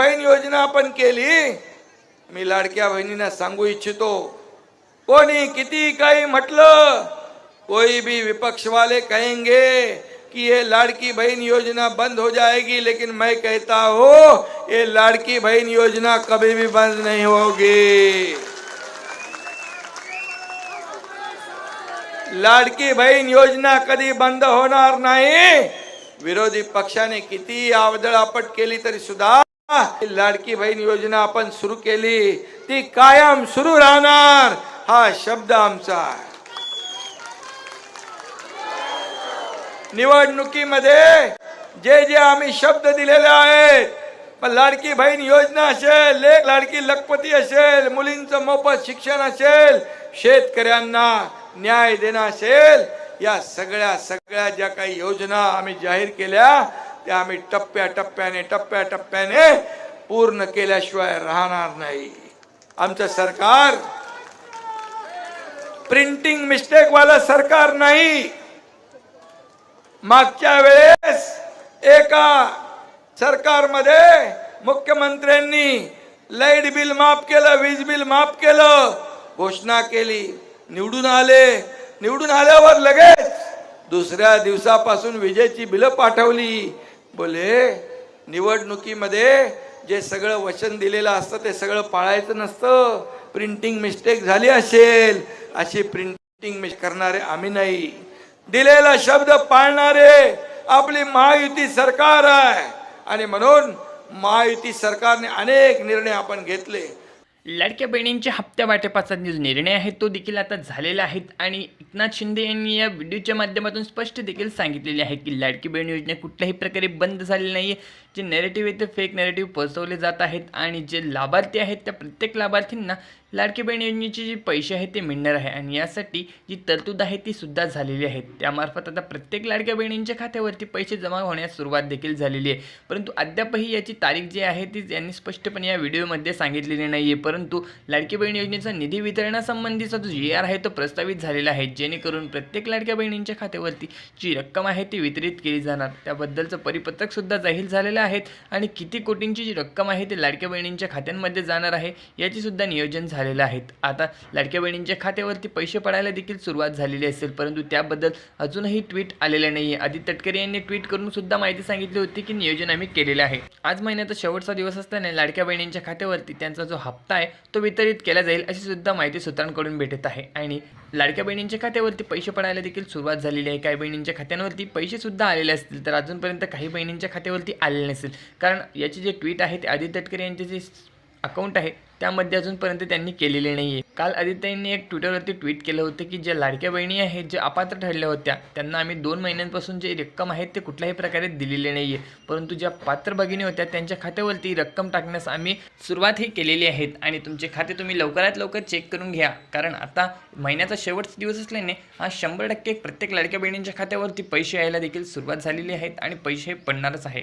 बहीण योजना आपण केली मी लाडक्या बहिणींना सांगू इच्छितो, कोणी किती कोई भी विपक्ष वाले कहेंगे कि ये लाड़की बहन योजना बंद हो जाएगी, लेकिन मैं कहता हूँ, ये लाड़की बहन योजना कभी भी बंद नहीं होगी। लाडकी बहन योजना कधी बंद होणार नाही। विरोधी पक्षाने किती आवदळापट केली तरी सुद्धा लाडकी बहीण योजना आपण सुरू केली. ती कायम सुरू राहणार. हा शब्द आमचा निवडणुकीमध्ये जे जे आम्ही शब्द दिलेले आहेत पण लाडकी बहीण योजना असेल लेख लाडकी लखपती असेल मुलींचं मोफत शिक्षण असेल शेतकऱ्यांना न्याय देणं असेल या सगळ्या सगळ्या ज्या काही योजना आम्ही जाहीर केल्या त्या आम्ही टप्प्या टप्प्याने टप्प्या टप्प्याने पूर्ण केल्याशिवाय राहणार नाही. आमचं सरकार प्रिंटिंग मिस्टेक वाला सरकार नाही. मागच्या वेळेस एका सरकारमध्ये मुख्यमंत्र्यांनी लाइट बिल माफ केलं वीज बिल माफ केलं घोषणा केली. निवडून आले. निवडून आल्यावर लगेच दुसऱ्या दिवसापासून विजेची बिलं पाठवली. बोले निवडणुकीमध्ये जे सगळं वचन दिलेलं असतं ते सगळं पाळायचं नसतं. प्रिंटिंग मिस्टेक झाली असेल. अशी प्रिंटिंग मिस करणारे आम्ही नाही. दिलेला शब्द पाळणारे आपली महायुती सरकार आहे. आणि म्हणून महायुती सरकारने अनेक निर्णय आपण घेतले. लाडक्या बहिणींच्या हप्त्या वाटपाचा जो निर्णय आहे तो देखील आता झालेला आहे आणि एकनाथ शिंदे यांनी या व्हिडिओच्या माध्यमातून स्पष्ट देखील सांगितलेले आहे की लाडकी बहीण योजना कुठल्याही प्रकारे बंद झालेली नाही आहे जे नेरेटिव्ह आहे ते फेक नेरेटिव्ह पसरवले जात आहेत आणि जे लाभार्थी आहेत त्या प्रत्येक लाभार्थींना लाडकी बहीण योजनेचे जे पैसे आहेत ते मिळणार आहे आणि यासाठी जी तरतूद आहे ती सुद्धा झालेली आहे. त्यामार्फत आता प्रत्येक लाडक्या बहिणींच्या खात्यावरती पैसे जमा होण्यास सुरुवात देखील झालेली आहे. परंतु अद्यापही याची तारीख जी आहे ती यांनी स्पष्टपणे या व्हिडिओमध्ये सांगितलेली नाही आहे परंतु लाडकी बहीण योजनेचा निधी वितरणासंबंधीचा जो जी आर आहे तो प्रस्तावित झालेला आहे. जेणेकरून प्रत्येक लाडक्या बहिणींच्या खात्यावरती जी रक्कम आहे ती वितरित केली जाणार. त्याबद्दलचं परिपत्रकसुद्धा जाहीर झालेलं आहे आणि किती कोटींची जी रक्कम आहे ती लाडक्या बहिणींच्या खात्यांमध्ये जाणार आहे याचीसुद्धा नियोजन झालं झालेलं आहेत. आता लाडक्या बहिणींच्या खात्यावरती पैसे पडायला देखील सुरुवात झालेली असेल परंतु त्याबद्दल अजूनही ट्विट आलेलं नाही आहे आदित्य तटकरे यांनी ट्विट करून सुद्धा माहिती सांगितली होती की नियोजन आम्ही केलेलं आहे. आज महिन्याचा शेवटचा दिवस असताना लाडक्या बहिणींच्या खात्यावरती त्यांचा जो हप्ता आहे तो वितरित केला जाईल अशी सुद्धा माहिती सूत्रांकडून भेटत आहे. आणि लाडक्या बहिणींच्या खात्यावरती पैसे पडायला देखील सुरुवात झालेली आहे. काही बहिणींच्या खात्यांवरती पैसे सुद्धा आलेले असतील तर अजूनपर्यंत काही बहिणींच्या खात्यावरती आलेले नसेल. कारण याचे जे ट्विट आहे ते आदित्य तटकरे यांचे जे अकाउंट आहे. त्यामध्ये अजूनपर्यंत त्यांनी केलेले नाही आहे काल आदित्यांनी एक ट्विटरवरती ट्विट केलं होतं की ज्या लाडक्या बहिणी आहेत ज्या अपात्र ठरल्या होत्या त्यांना आम्ही दोन महिन्यांपासून जे रक्कम आहे ते कुठल्याही प्रकारे दिलेले नाही आहे परंतु ज्या पात्र भगिनी होत्या त्यांच्या खात्यावरती रक्कम टाकण्यास आम्ही सुरुवातही केलेली आहेत. आणि तुमचे खाते तुम्ही लवकरात लवकर चेक करून घ्या. कारण आता महिन्याचा शेवटचा दिवस असल्याने हा शंभर टक्के प्रत्येक लाडक्या बहिणींच्या खात्यावरती पैसे यायला देखील सुरुवात झालेली आहेत आणि पैसे पडणारच आहे